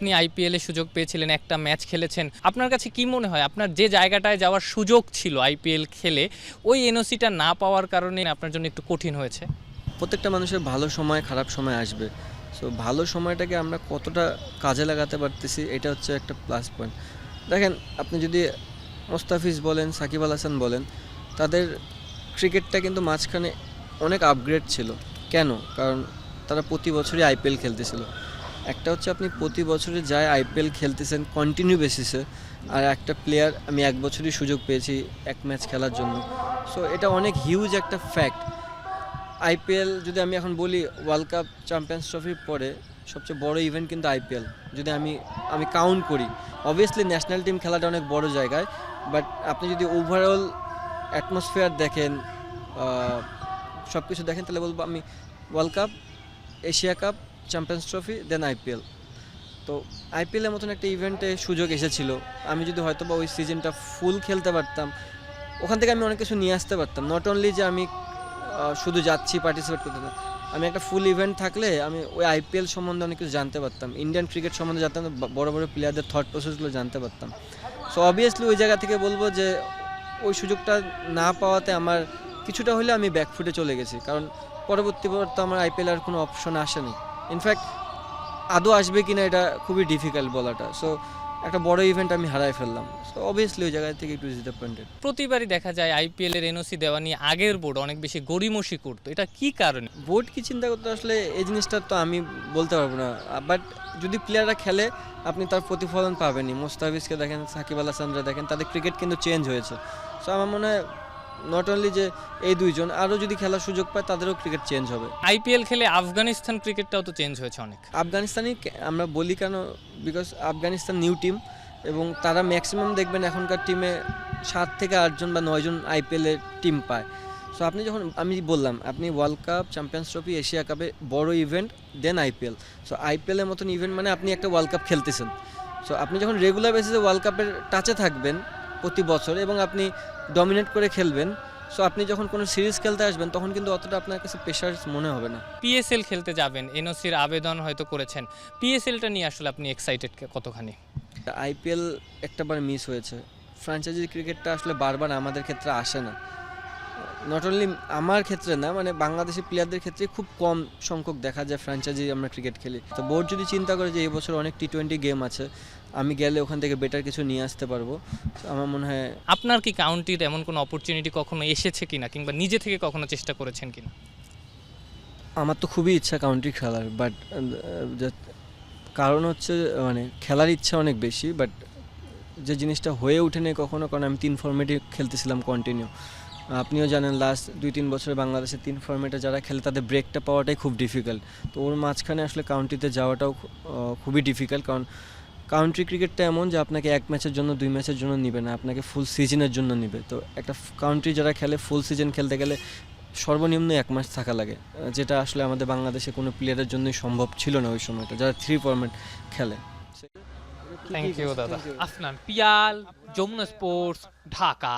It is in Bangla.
আপনি আইপিএল সুযোগ পেয়েছিলেন, একটা ম্যাচ খেলেছেন। আপনার কাছে কি মনে হয়? আপনার যে জায়গাটায় যাওয়ার সুযোগ ছিল আইপিএল খেলে, ওই এনওসিটা না পাওয়ার কারণে আপনার জন্য একটু কঠিন হয়েছে? প্রত্যেকটা মানুষের ভালো সময়, খারাপ সময় আসবে। সো ভালো সময়টাকে আমরা কতটা কাজে লাগাতে পারতেছি, এটা হচ্ছে একটা প্লাস পয়েন্ট দেখেন, আপনি যদি মোস্তাফিজ বলেন, সাকিব আল হাসান বলেন, তাদের ক্রিকেটটা কিন্তু মাঝখানে অনেক আপগ্রেড ছিল। কেন? কারণ তারা প্রতি বছরই আইপিএল খেলতেছিল। একটা হচ্ছে আপনি প্রতি বছরে যায় আইপিএল খেলতেছেন কন্টিনিউ বেসিসে আর একটা প্লেয়ার আমি এক বছরই সুযোগ পেয়েছি এক ম্যাচ খেলার জন্য। সো এটা অনেক হিউজ একটা ফ্যাক্ট আইপিএল যদি আমি এখন বলি ওয়ার্ল্ড কাপ চ্যাম্পিয়ন্স ট্রফির পরে সবচেয়ে বড় ইভেন্ট কিন্তু আইপিএল যদি আমি আমি কাউন্ট করি অবভিয়াসলি ন্যাশনাল টিম খেলাটা অনেক বড় জায়গায় বাট আপনি যদি ওভারঅল অ্যাটমসফিয়ার দেখেন সব কিছু দেখেন, তাহলে বলব আমি world cup Asia cup champions trophy then IPL তো আইপিএলের মতন একটা ইভেন্টে সুযোগ এসেছিল। আমি যদি হয়তো বা ওই সিজনটা ফুল খেলতে পারতাম, ওখান থেকে আমি অনেক কিছু নিয়ে আসতে পারতাম। নট অনলি যে আমি শুধু যাচ্ছি পার্টিসিপেট করতে না আমি একটা ফুল ইভেন্ট থাকলে আমি ওই আইপিএল সম্বন্ধে অনেক কিছু জানতে পারতাম। ইন্ডিয়ান ক্রিকেট সম্বন্ধে জানতাম বড় বড় প্লেয়ারদের থট প্রসেসগুলো জানতে পারতাম। সো অবভিয়াসলি ওই জায়গা থেকে বলব যে, ওই সুযোগটা না পাওয়াতে আমার কিছুটা হলে আমি ব্যাকফুটে চলে গেছি। কারণ পরবর্তী পর তো আমার আইপিএল আর কোনো অপশন আসেনি। ইনফ্যাক্ট আদৌ আসবে কিনা এটা খুবই ডিফিকাল্ট বলাটা। সো একটা বড় ইভেন্ট আমি হারাই ফেললাম। সো অবভিয়াসলি ওই জায়গা থেকে একটু ডিসঅ্যাপয়েন্টেড প্রতিবারই দেখা যায় আইপিএল এর এনওসি দেওয়া নিয়ে আগের বোর্ড অনেক বেশি গড়িমসি করতো। এটা কি কারণে? বোর্ড কি চিন্তা করতে আসলে এই জিনিসটা তো আমি বলতে পারব না। বাট যদি প্লেয়াররা খেলে আপনি তার প্রতিফলন পাবেনই। মোস্তাফিজকে দেখেন সাকিব আল হাসানরা দেখেন তাদের ক্রিকেট কিন্তু চেঞ্জ হয়েছে। সো আমার মনে হয় নট অনলি যে এই দুইজন আরও যদি খেলার সুযোগ পায় তাদেরও ক্রিকেট চেঞ্জ হবে। আইপিএল খেলে আফগানিস্তান ক্রিকেটটাও তো চেঞ্জ হয়েছে অনেক। আফগানিস্তানই আমরা বলি কেন? বিকজ আফগানিস্তান নিউ টিম এবং তারা ম্যাক্সিমাম দেখবেন এখনকার টিমে সাত থেকে আটজন বা নয়জন আইপিএলের টিম পায়। সো আপনি যখন আমি বললাম আপনি world cup champions trophy Asia কাপে বড় ইভেন্ট দেন আইপিএল সো আইপিএলের মতন ইভেন্ট মানে আপনি একটা ওয়ার্ল্ড কাপ খেলতেছেন। সো আপনি যখন রেগুলার বেসিসে ওয়ার্ল্ড কাপের টাচে থাকবেন প্রতি বছর এবং আপনি ডমিনেট করে খেলবেন। সো আপনি যখন কোনো সিরিজ খেলতে আসবেন তখন কিন্তু অতটা আপনার কাছে প্রেশার মনে হবে না। পিএসএল খেলতে যাবেন এনওসির আবেদন হয়তো করেছেন। পিএসএলটা নিয়ে আসলে আপনি এক্সাইটেড কতখানি? আইপিএল একটাবার মিস হয়েছে। ফ্র্যাঞ্চাইজি ক্রিকেটটা আসলে বারবার আমাদের ক্ষেত্রে আসে না। নট অনলি আমার ক্ষেত্রে না মানে বাংলাদেশি প্লেয়ারদের ক্ষেত্রে খুব কম সংখ্যক দেখা যায় ফ্র্যাঞ্চাইজি আমরা ক্রিকেট খেলি। তো বোর্ড যদি চিন্তা করে যে এবছর অনেক টি টোয়েন্টি গেম আছে আমি গেলে ওখান থেকে বেটার কিছু নিয়ে আসতে পারব। আমার মনে হয় আপনার কি কাউন্টির এমন কোনো অপরচুনিটি কখনো এসেছে কিনা কিংবা নিজে থেকে কখনো চেষ্টা করেছেন কিনা? আমার তো খুবই ইচ্ছা কাউন্ট্রি খেলার বাট কারণ হচ্ছে মানে খেলার ইচ্ছা অনেক বেশি বাট যে জিনিসটা হয়ে ওঠেনি কখনো কারণ আমি তিন ফর্মেটে খেলতেছিলাম কন্টিনিউ আপনিও জানেন লাস্ট দুই তিন বছরে বাংলাদেশে তিন ফর্মেটে যারা খেলে তাদের ব্রেকটা পাওয়াটাই খুব ডিফিকাল্ট তো ওর মাঝখানে আসলে কাউন্ট্রিতে যাওয়াটাও খুবই ডিফিকাল্ট কারণ কাউন্ট্রি ক্রিকেটটা এমন যে আপনাকে এক ম্যাচের জন্য দুই ম্যাচের জন্য নিবে না আপনাকে ফুল সিজনের জন্য নিবে। তো একটা কাউন্ট্রি যারা খেলে ফুল সিজন খেলতে গেলে সর্বনিম্ন এক মাস থাকা লাগে যেটা আসলে আমাদের বাংলাদেশে কোনো প্লেয়ারের জন্যই সম্ভব ছিল না ওই সময়টা যারা থ্রি ফর্মেট খেলে। থ্যাংক ইউ দাদা। আসলাম পিয়াল যমুনা স্পোর্টস ঢাকা